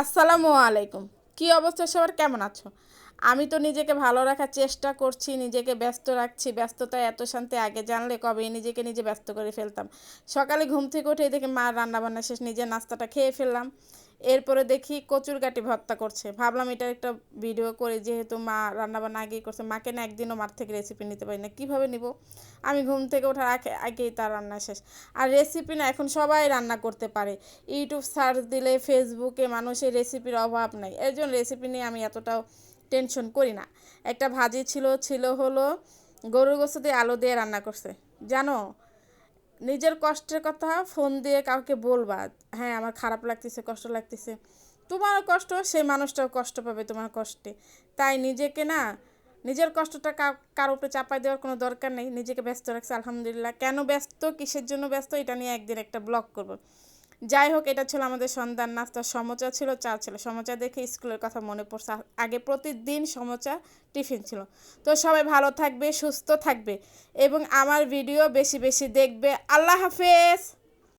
আসসালামু আলাইকুম। কি অবস্থা সবার? কেমন আছো? আমি তো নিজেকে ভালো রাখার চেষ্টা করছি, নিজেকে ব্যস্ত রাখছি। ব্যস্ততায় এত শান্তি আগে জানলে কবে নিজেকে নিজে ব্যস্ত করে ফেলতাম। সকালে ঘুম থেকে উঠে দেখি মা রান্নাবান্না শেষ, নিজের নাস্তাটা খেয়ে ফেললাম। এরপরে দেখি কচুর গাটি ভর্তা করছে। ভাবলাম এটা একটা ভিডিও করে, যেহেতু মা রান্নাবান্না আগেই করছে। মাকে না একদিনও মার থেকে রেসিপি নিতে পারি না। কীভাবে নিব? আমি ঘুম থেকে ওঠার আগে, আগেই তার রান্না শেষ। আর রেসিপি না, এখন সবাই রান্না করতে পারে। ইউটিউব সার্চ দিলে ফেসবুকে মানুষের রেসিপির অভাব নাই। এর জন্য রেসিপি নিয়ে আমি এতটাও টেনশন করি না। একটা ভাজি ছিল ছিল হলো গরুর গোস্ত দিয়ে আলু দিয়ে রান্না করছে। জানো, নিজের কষ্টের কথা ফোন দিয়ে কাউকে বলবা হ্যাঁ আমার খারাপ লাগতেছে, কষ্ট লাগতেছে। তোমারও কষ্ট, সেই মানুষটাও কষ্ট পাবে তোমার কষ্টে। তাই নিজেকে না, নিজের কষ্টটা কারও উপরে চাপাই দেওয়ার কোনো দরকার নেই। নিজেকে ব্যস্ত রাখছে, আলহামদুলিল্লাহ। কেন ব্যস্ত? কিসের জন্য ব্যস্ত? এটা নিয়ে একদিন একটা ব্লগ করব। যাই হোক, এটা ছিল আমাদের সন্ধ্যার নাস্তা। সমচা ছিল, চা ছিল। সমচা দেখে স্কুলের কথা মনে পড়ছে। আগে প্রতিদিন সমচা টিফিন ছিল। তো সবাই ভালো থাকবে, সুস্থ থাকবে এবং আমার ভিডিও বেশি বেশি দেখবে। আল্লাহ হাফেজ!